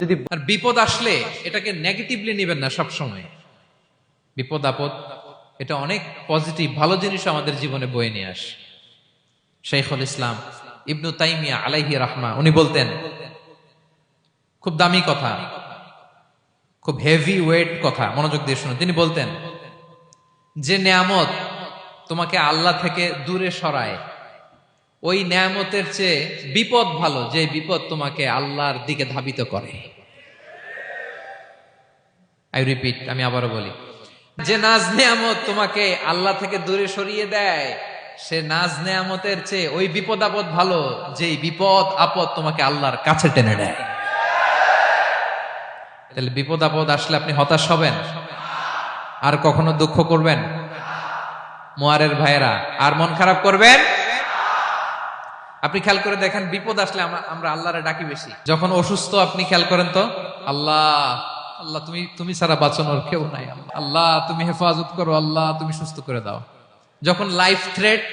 যদি আর বিপদ আসলে এটাকে নেগেটিভলি নেবেন না সব সময় বিপদ, আপদ, এটা অনেক পজিটিভ ভালো জিনিস আমাদের জীবনে বয়ে নিয়ে আসে। শেখুল ইসলাম ইবনু তাইমিয়া আলাইহি রাহমা, উনি বলতেন, খুব দামি কথা, খুব হেভি ওয়েট কথা, মনোযোগ দিয়ে শুনুন। তিনি বলতেন, যে নেয়ামত তোমাকে আল্লাহ থেকে দূরে সরায় ওই নেয়ামতের চেয়ে বিপদ ভালো, যে বিপদ তোমাকে আল্লাহর দিকে ধাবিত করে। আই রিপিট আমি আবারও বলি, যে নাজ নেয়ামত তোমাকে আল্লাহ থেকে দূরে সরিয়ে দেয়, সে নাজ নেয়ামতের চেয়ে ওই বিপদ আপদ ভালো, যেই বিপদ আপদ তোমাকে আল্লাহর কাছে টেনে নেয়। তাহলে বিপদ আপদ আসলে আপনি হতাশ হবেন, আর কখনো দুঃখ করবেন? মোয়ারের ভাইয়েরা, আর মন খারাপ করবেন? আপনি খেয়াল করে দেখেন, বিপদ আসলে আমরা আল্লাহরে ডাকি বেশি। যখন অসুস্থ, আপনি খেয়াল করেন তো, আল্লাহ আল্লাহ, তুমি তুমি ছাড়া বাঁচানোর কেউ নাই আল্লাহ। আল্লাহ, তুমি হেফাজত করো, আল্লাহ, তুমি সুস্থ করে দাও। যখন লাইফ থ্রেট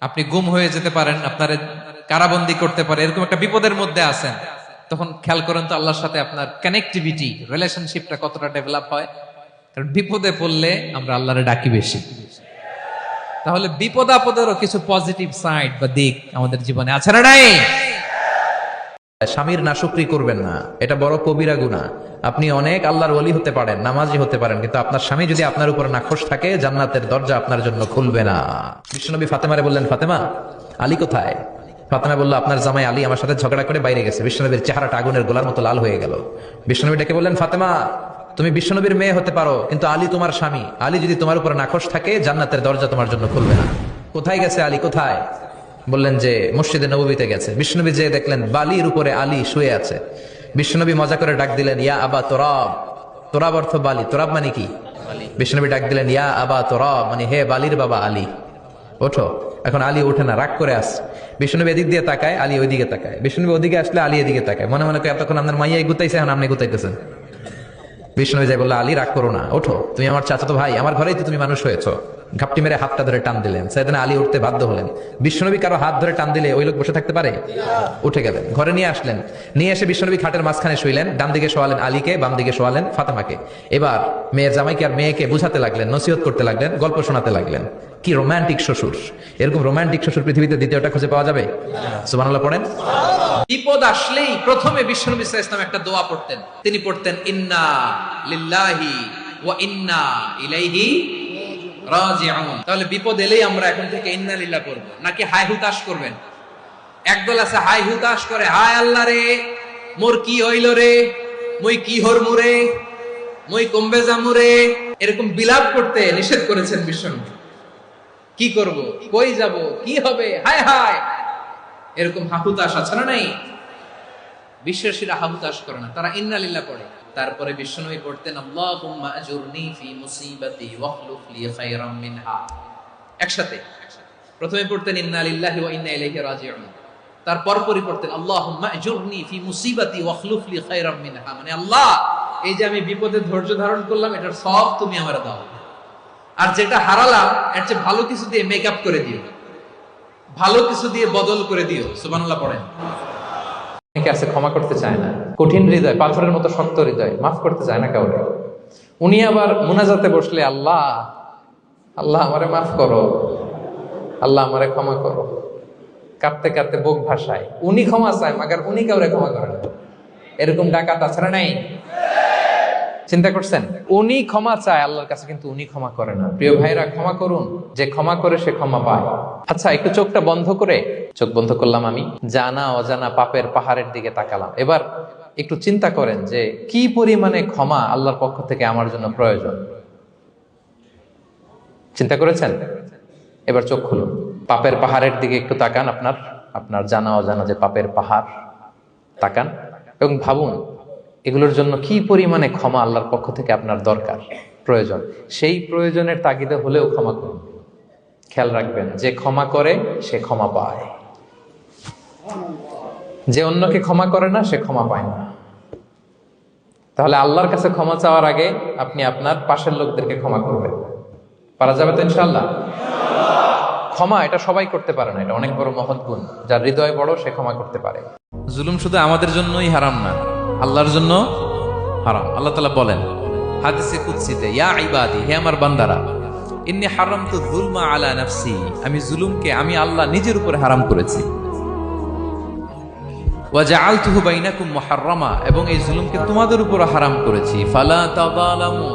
আপনি গুম হয়ে যেতে পারেন, আপনার কারাবন্দি করতে পারে, এরকম একটা বিপদের মধ্যে আছেন, তখন খেয়াল করেন তো আল্লাহর সাথে আপনার কানেক্টিভিটি রিলেশনশিপটা কতটা ডেভেলপ হয়। কারণ বিপদে পড়লে আমরা আল্লাহরে ডাকি বেশি। তাহলে বিপদ আপদেরও কিছু পজিটিভ সাইড বা দিক আমাদের জীবনে আছে না নাই? স্বামীর নাশুকরি করবেন না। এটা বড় কবিরা গুণা আপনি অনেক আল্লাহর ওলি হতে পারেন, নামাজি হতে পারেন, কিন্তু আপনার স্বামী যদি আপনার উপর নাখোশ থাকে, জান্নাতের দরজা আপনার জন্য খুলবে না। বিশ্বনবী ফাতেমারে বললেন, ফাতেমা, আলী কোথায়? ফাতেমা বলল, আপনার জামাই আলী আমার সাথে ঝগড়া করে বাইরে গেছে। বিশ্বনবীর চেহারাটা আগুনের গোলার মতো লাল হয়ে গেল। বিশ্বনবী ডেকে বললেন, ফাতেমা তুমি বিশ্বনবীর মেয়ে হতে পারো কিন্তু আলী তোমার স্বামী। আলী যদি তোমার উপর নাখোশ থাকে জান্নাতের দরজা তোমার জন্য খুলবে না। কোথায় গেছে আলী? কোথায়? বললেন যে মসজিদে নবীতে গেছে। বিষ্ণুনবী যে দেখলেন বালির উপরে আলী শুয়ে আছে। বিষ্ণুনবী মজা করে ডাক দিলেন ইয়া আবা তোরাব। তোরাব অর্থ বালি। তোরাব মানে কি? বিষ্ণুনবী ডাক দিলেন ইয়া আবা তোরাব। মানে হে বালির বাবা আলী ওঠো। এখন আলী ওঠে না রাগ করে আস বিষ্ণুনবী এদিক দিয়ে তাকায় আলী ওইদিকে তাকায়। বিষ্ণুনবী ওদিকে আসলে আলী এদিকে তাকায়। মনে মনে করে এতক্ষণ আপনার মাইয়াই গুতাইছে এখন আপনি গুতাইতেছেন? বিষ্ণু যাই বলল, আলী, রাগ করো না, ওঠো। তুমি আমার চাচাতো ভাই, আমার ঘরেই তো তুমি মানুষ হয়েছো। ঘাপটি মেরে হাতটা ধরে টান দিলেন। সেদিন আলী উঠতে বাধ্য হলেন। বিষ্ণনবী কারও হাত ধরে টান দিলে ওই লোক বসে থাকতে পারে? উঠে গেলেন, ঘরে নিয়ে আসলেন। নিয়ে এসে বিষ্ণনবী খাটের মাঝখানে শুইলেন, ডান দিকে শোয়ালেন আলীকে, বাম দিকে শোয়ালেন ফাতেমাকে। এবার মেয়ের জামাইকে আর মেয়েকে বুঝাতে লাগলেন, নসিহত করতে লাগলেন, গল্প শোনাতে লাগলেন। কি রোমান্টিক শ্বশুর? এরকম রোমান্টিক শ্বশুর পৃথিবীতে দ্বিতীয়টা খুঁজে পাওয়া যাবে? সুবহানাল্লাহ, পড়েন। বিপদ আসলেই প্রথমে বিশ্বনবী ইসলাম একটা দোয়া পড়তেন। তিনি পড়তেন, ইন্না লিল্লাহি ওয়া ইন্না ইলাইহি রাজিউন। তাহলে বিপদ এলেই আমরা এখন থেকে ইন্না লিল্লাহ করব নাকি হাই হুতাশ করবেন? একদল আছে হাই হুতাশ করে, হায় আল্লাহ রে, মোর কি হইল রে? মুই কি হরমু রে? মুই কমবে জামু রে? এরকম বিলাপ করতে নিষেধ করেছেন বিশ্বনবী। কি করব? কই যাব? কি হবে? হায় হায়! এরকম হাহুতাস আছে না নাই? বিশ্বাসীরা হাহুতাস করে না। তারা ইন্নালিল্লাহ পড়ে। তারপরে বিশ্বনবী পড়তেন, আল্লাহুম্মা আজুরনি ফি মুসিবাতি ওয়াখলুফ লি খায়রাম মিনহা। একসাথে। প্রথমে পড়তেন, ইন্নালিল্লাহি ওয়া ইন্না ইলাইহি রাজিউন। তারপর পরই পড়তেন, আল্লাহুম্মা মানে আল্লাহ, এই যে আমি বিপদে ধৈর্য ধারণ করলাম, এটার সব তুমি আমার দাও। আর যেটা হারালাম, এর চেয়ে ভালো কিছু দিয়ে মেকআপ করে দিও। ভালো কিছু দিয়ে বদল করে দিও। সুবহানাল্লাহ পড়েন। অনেকে আছে, ক্ষমা করতে চায় না। কঠিন হৃদয়, পাথরের মতো শক্ত হৃদয়, মাফ করতে চায় না কাউকে। উনি আবার মুনাজাতে বসলে, আল্লাহ আল্লাহ আমারে মাফ করো। আল্লাহ আমারে ক্ষমা করো। কাঁদতে কাঁদতে বুক ভাসায়। উনি ক্ষমা চায়, মাগার উনি কাউরে ক্ষমা করেন। এরকম ডাকাত আছে না নাই? চিন্তা করছেন? উনি ক্ষমা চায়, আল্লাহর কাছে কিন্তু উনি ক্ষমা করে না। প্রিয় ভাইরা ক্ষমা করুন। যে ক্ষমা করে, সে ক্ষমা পায়। আচ্ছা একটু চোখটা বন্ধ করে, চোখ বন্ধ করলাম আমি, জানা অজানা পাপের পাহাড়ের দিকে তাকালাম। এবার একটু চিন্তা করেন যে, কি পরিমাণে ক্ষমা আল্লাহর পক্ষ থেকে আমার জন্য প্রয়োজন? চিন্তা করেছেন? এবার চোখ খুলুন। পাপের পাহাড়ের দিকে একটু তাকান আপনার আপনার জানা অজানা যে পাপের পাহাড়, তাকান এবং ভাবুন এগুলোর জন্য কি পরিমাণে ক্ষমা আল্লাহর পক্ষ থেকে আপনার দরকার? প্রয়োজন। সেই প্রয়োজনের তাগিদে হলেও ক্ষমা করুন। খেয়াল রাখবেন, যে ক্ষমা করে, সে ক্ষমা পায়। যে অন্যকে ক্ষমা করে না, সে ক্ষমা পায় না। তাহলে আল্লাহর কাছে ক্ষমা চাওয়ার আগে আপনি আপনার পাশের লোকদেরকে ক্ষমা করবেন। পারা যাবে তো ইনশাল্লাহ ক্ষমা, এটা সবাই করতে পারে না। এটা অনেক বড় মহৎ গুণ। যার হৃদয় বড়, সে ক্ষমা করতে পারে। জুলুম শুধু আমাদের জন্যই হারাম না। আল্লাহর জন্য হারাম। আল্লাহ তালা বলেন, হাদিসে কুৎসিতে ইয়া ইবাদি, হে আমার বান্দারা, ইন্নি হারাম তো জুলমা আলা নাফসি, আমি জুলুমকে আমি আল্লাহ নিজের উপরে হারাম করেছি। এবং এই জুলুমকে তোমাদের উপর হারাম করেছি।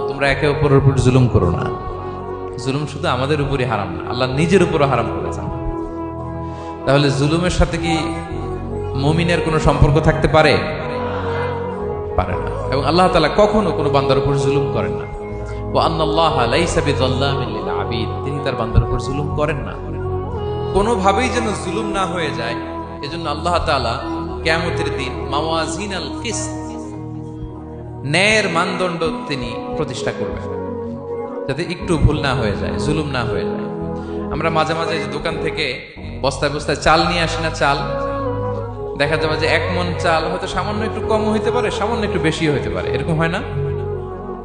তোমরা একে অপরের উপর জুলুম করো না। জুলুম শুধু আমাদের উপরই হারাম না, আল্লাহ নিজের উপরও হারাম করেছেন তাহলে জুলুমের সাথে কি মুমিনের কোনো সম্পর্ক থাকতে পারে? পারে না। এবং আল্লাহ তাআলা কখনো কোনো বান্দার উপর জুলুম করেন না। ও আন্নাল্লাহ আবিদ তিনি তার বান্দার উপর জুলুম করেন না। কোনোভাবেই যেন জুলুম না হয়ে যায়, এজন্য আল্লাহ তাআলা কিয়ামতের দিন মাওয়াজিন আল কিসত, ন্যায়ের মানদণ্ড তিনি প্রতিষ্ঠা করবেন। যাতে একটু ভুল না হয়ে যায়, জুলুম না হয়ে যায়। আমরা মাঝে মাঝে দোকান থেকে বস্তায় বস্তায় চাল নিয়ে আসি না চাল দেখা যাবে যে এক মন চাল হয়তো সামান্য একটু কম হইতে পারে, সামান্য একটু বেশি হইতে পারে। এরকম হয় না?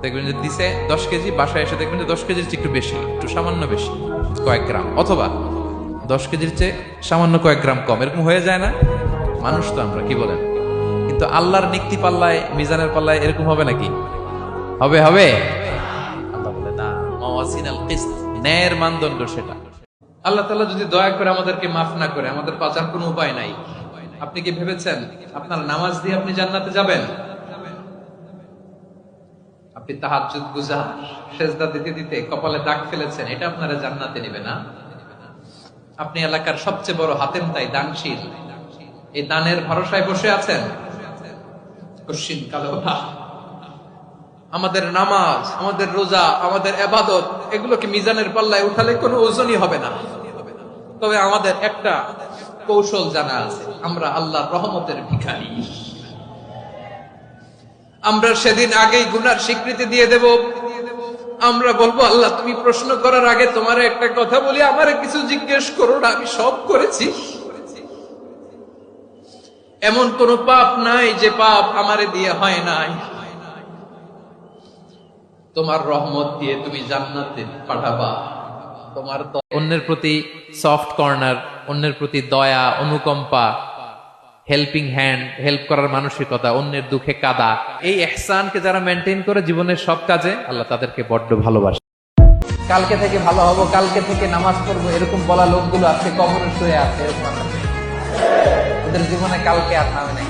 দেখবেন যে দিছে দশ কেজি, বাসায় এসে দেখবেন যে দশ কেজির চেয়ে একটু বেশি, একটু সামান্য বেশি, কয়েক গ্রাম। অথবা দশ কেজির চেয়ে সামান্য কয়েক গ্রাম কম, এরকম হয়ে যায় না? মানুষ তো আমরা, কি বলেন? কিন্তু আল্লাহর নিক্তি পাল্লায়, মিজানের পাল্লায় এরকম হবে নাকি? হবে হবে। আল্লাহ ন্যায়ের মানদণ্ড সেটা। আল্লাহ তাআলা যদি দয়া করে আমাদেরকে মাফ না করে, আমাদের বাঁচার কোনো উপায় নাই। আপনি কি ভেবেছেন আপনার নামাজ দিয়ে আপনি জান্নাতে যাবেন? আপনি তাহাজ্জুদ গুজার সেজদা দিতে দিতে কপালে দাগ ফেলেছেন, এটা আপনারা জান্নাতে নেবে না? আপনি এলাকার সবচেয়ে বড় হাতেম তাই দানশীল। এই দানের ভরসায় বসে আছেন? আমাদের নামাজ, আমাদের রোজা, আমাদের এবাদত, এগুলোকে মিজানের পাল্লায় উঠালে কোনো ওজনই হবে না। তবে আমাদের একটা কৌশল জানা আছে। আমরা আল্লাহর রহমতের ভিখারি। আমরা সেদিন আগেই গুনার স্বীকৃতি দিয়ে দেব। আমরা বলব, আল্লাহ, তুমি প্রশ্ন করার আগে তোমার একটা কথা বলি, আমারে কিছু জিজ্ঞেস করো না, আমি সব করেছি। এমন কোন পাপ নাই যে পাপ আমারে দিয়ে হয় নাই। তোমার রহমত দিয়ে তুমি জান্নাতে পাঠাবা। তোমার অন্যের প্রতি সফট কর্নার অন্যের প্রতি দয়া, অনুকম্পা হেল্পিং হ্যান্ড হেল্প করার মানসিকতা, অন্যের দুঃখে কাদা, এই এহসানকে যারা মেনটেন করে জীবনের সব কাজে, আল্লাহ তাদেরকে বড্ড ভালোবাসে। কালকে থেকে ভালো হব, কালকে থেকে নামাজ পড়ব, এরকম বলা লোকগুলো আজকে কবরে শুয়ে আছে, এরকম ওদের জীবনে কালকে আর নামে নাই।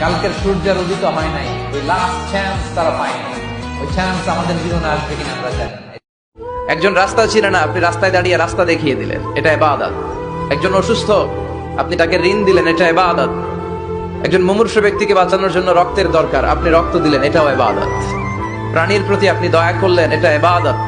কালকের সূর্যের উদিত হয় নাই, ওই লাস্ট চান্স তারা পায়নি ওই চান্স আমাদের জীবনে আসবে কিনা আমরা জানি একজন রাস্তা ছিল না, আপনি রাস্তায় দাঁড়িয়ে রাস্তা দেখিয়ে দিলেন। এটা এবাদত একজন অসুস্থ, আপনি তাকে ঋণ দিলেন, এটা এবাদত একজন মুমূর্ষ ব্যক্তিকে বাঁচানোর জন্য রক্তের দরকার, আপনি রক্ত দিলেন, এটাও এবাদত প্রাণীর প্রতি আপনি দয়া করলেন, এটা এবাদত